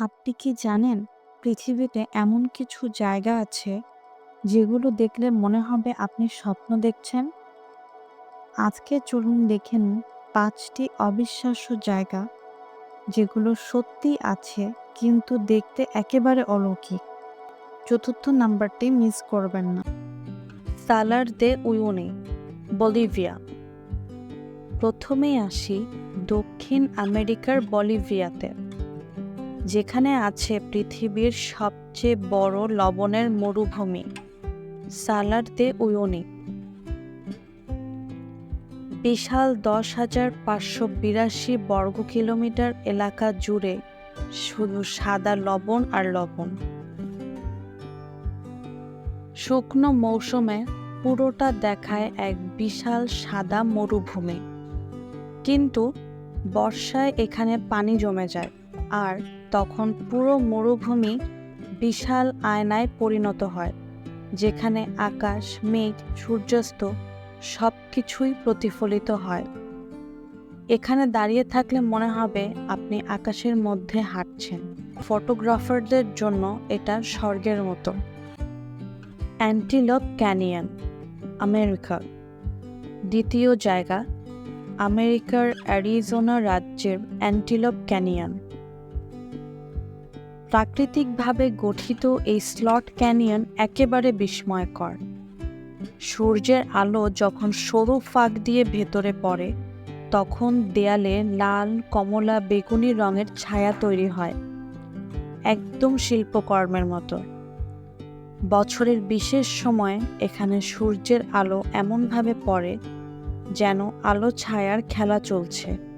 আপনি কি জানেন পৃথিবীতে এমন কিছু জায়গা আছে যেগুলো দেখলে মনে হবে আপনি স্বপ্ন দেখছেন? আজকে চলুন দেখেন পাঁচটি অবিশ্বাস্য জায়গা যেগুলো সত্যি আছে কিন্তু দেখতে একেবারে অলৌকিক। চতুর্থ নাম্বারটি মিস করবেন না। Salar de Uyuni, Bolivia. প্রথমেই আসি দক্ষিণ আমেরিকার বলিভিয়াতে। যেখানে আছে পৃথিবীর সবচেয়ে বড় লবণের মরুভূমি, সালার দে উয়নি। বিশাল দশ হাজার পাঁচশো বিরাশি বর্গ কিলোমিটার এলাকা জুড়ে শুধু সাদা লবণ আর লবণ। শুকনো মৌসুমে পুরোটা দেখায় এক বিশাল সাদা মরুভূমি। কিন্তু বর্ষায় এখানে পানি জমে যায় আর তখন পুরো মরুভূমি বিশাল আয়নায় পরিণত হয়, যেখানে আকাশ, মেঘ, সূর্যাস্ত সব কিছুই প্রতিফলিত হয়। এখানে দাঁড়িয়ে থাকলে মনে হবে আপনি আকাশের মধ্যে হাঁটছেন। ফটোগ্রাফারদের জন্য এটা স্বর্গের মতো। Antelope canyon, America. দ্বিতীয় জায়গা, আমেরিকার অ্যারিজোনা রাজ্যের অ্যান্টিলপ ক্যানিয়ন। প্রাকৃতিকভাবে গঠিত এই স্লট ক্যানিয়ন একেবারে বিস্ময়কর। সূর্যের আলো যখন সরু ফাঁক দিয়ে ভেতরে পড়ে, তখন দেয়ালে লাল, কমলা, বেগুনি রঙের ছায়া তৈরি হয়। একদম শিল্পকর্মের মতো। বছরের বিশেষ সময়ে এখানে সূর্যের আলো এমনভাবে পড়ে, যেন আলো ছায়ার খেলা চলছে।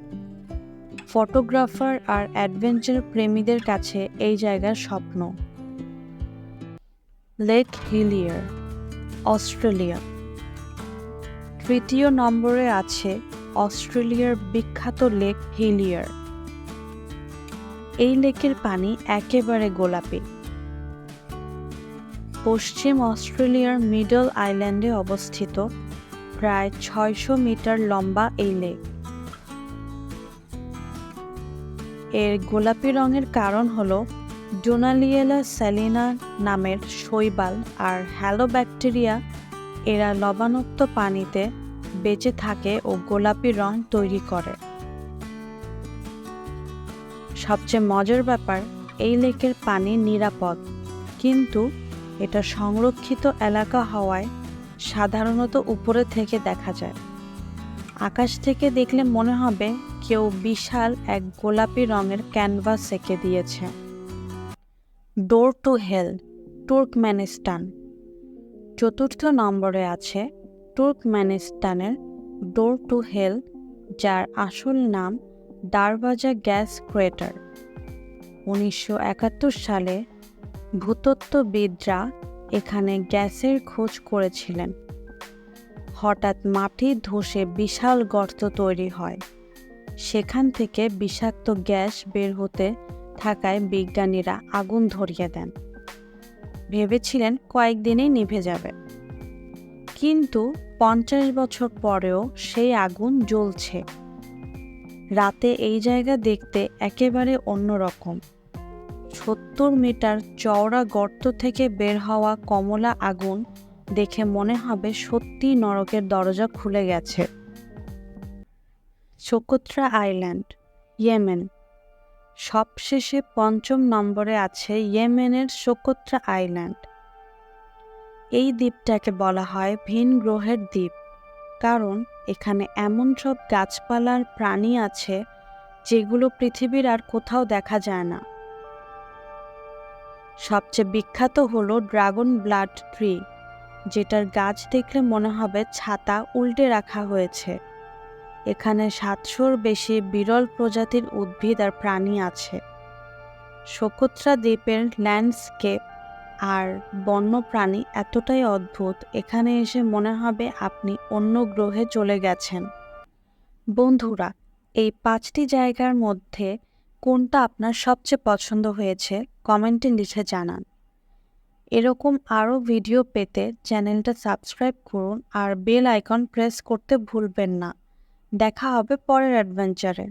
ফটোগ্রাফার আর অ্যাডভেঞ্চার প্রেমীদের কাছে এই জায়গার স্বপ্ন। Lake Hillier Australia. তৃতীয় নম্বরে আছে অস্ট্রেলিয়ার বিখ্যাত লেক হিলিয়ার এই লেকের পানি একেবারে গোলাপি। পশ্চিম অস্ট্রেলিয়ার মিডল আইল্যান্ডে অবস্থিত, প্রায় ছয়শো মিটার লম্বা এই লেক এর গোলাপি রঙের কারণ হল ডোনালিয়েলা স্যালিনা নামের শৈবাল আর হ্যালো ব্যাকটেরিয়া এরা লবণাক্ত পানিতে বেঁচে থাকে ও গোলাপি রং তৈরি করে। সবচেয়ে মজার ব্যাপার, এই লেকের পানি নিরাপদ, কিন্তু এটা সংরক্ষিত এলাকা হওয়ায় সাধারণত উপরে থেকে দেখা যায়। আকাশ থেকে দেখলে মনে হবে কেউ বিশাল এক গোলাপি রঙের ক্যানভাস এঁকে দিয়েছে। ডোর টু হেল তুর্কমেনিস্তান চতুর্থ নম্বরে আছে তুর্কমেনিস্তানের ডোর টু হেল যার আসল নাম দারবাজা গ্যাস ক্রেটার। উনিশশো একাত্তর সালে ভূতত্ত্ববিদরা এখানে গ্যাসের খোঁজ করেছিলেন। হঠাৎ মাটি ধসে বিশাল গর্ত তৈরি হয়। সেখান থেকে বিষাক্ত গ্যাস বের হতে থাকায় বিজ্ঞানীরা আগুন ধরিয়ে দেন। ভেবেছিলেন কয়েকদিনেই নিভে যাবে। কিন্তু পঞ্চাশ বছর পরেও সেই আগুন জ্বলছে। রাতে এই জায়গা দেখতে একেবারে অন্যরকম। সত্তর মিটার চওড়া গর্ত থেকে বের হওয়া কমলা আগুন দেখে মনে হবে সত্যি নরকের দরজা খুলে গেছে। Socotra island, Yemen. সবশেষে পঞ্চম নম্বরে আছে ইয়েমেনের সোকোত্রা আইল্যান্ড। এই দ্বীপটাকে বলা হয় ভিন গ্রহের দ্বীপ, কারণ এখানে এমন সব গাছপালার প্রাণী আছে যেগুলো পৃথিবীর আর কোথাও দেখা যায় না। সবচেয়ে বিখ্যাত হলো ড্রাগন ব্লাড ট্রি, যেটার গাছ দেখলে মনে হবে ছাতা উল্টে রাখা হয়েছে। এখানে সাতশোর বেশি বিরল প্রজাতির উদ্ভিদ আর প্রাণী আছে। সোকোত্রা দ্বীপের ল্যান্ডস্কেপ আর বন্যপ্রাণী এতটাই অদ্ভুত, এখানে এসে মনে হবে আপনি অন্য গ্রহে চলে গেছেন। বন্ধুরা, এই পাঁচটি জায়গার মধ্যে কোনটা আপনার সবচেয়ে পছন্দ হয়েছে কমেন্টে লিখে জানান। এরকম আরও ভিডিও পেতে চ্যানেলটা সাবস্ক্রাইব করুন আর বেল আইকন প্রেস করতে ভুলবেন না। দেখা হবে পরের অ্যাডভেঞ্চারে